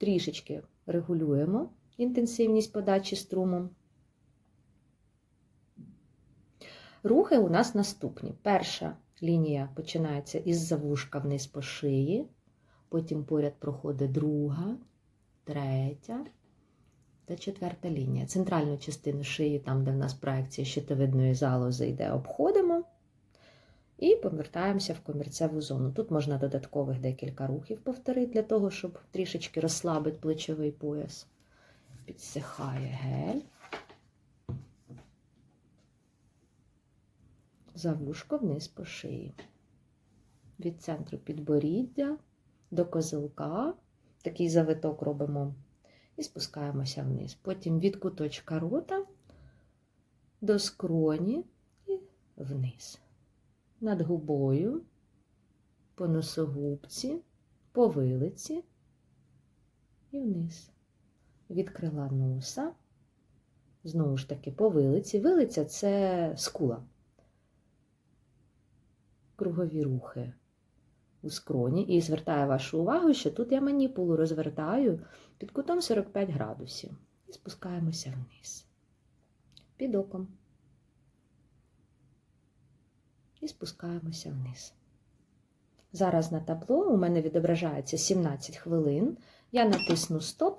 трішечки регулюємо інтенсивність подачі струмом. Рухи у нас наступні. Перша лінія починається із завушка вниз по шиї, потім поряд проходить друга, третя та четверта лінія. Центральну частину шиї, там, де в нас проекція щитовидної залози йде, обходимо і повертаємося в комірцеву зону. Тут можна додаткових декілька рухів повторити для того, щоб трішечки розслабити плечовий пояс. Підсихає гель. Завушко вниз по шиї. Від центру підборіддя до козилка. Такий завиток робимо і спускаємося вниз. Потім від куточка рота до скроні і вниз. Над губою, по носогубці, по вилиці і вниз. Від крила носа, знову ж таки, по вилиці. Вилиця це скула. Кругові рухи у скроні. І звертаю вашу увагу, що тут я маніпулу розвертаю під кутом 45 градусів. І спускаємося вниз. Під оком. І спускаємося вниз. Зараз на табло у мене відображається 17 хвилин. Я натисну стоп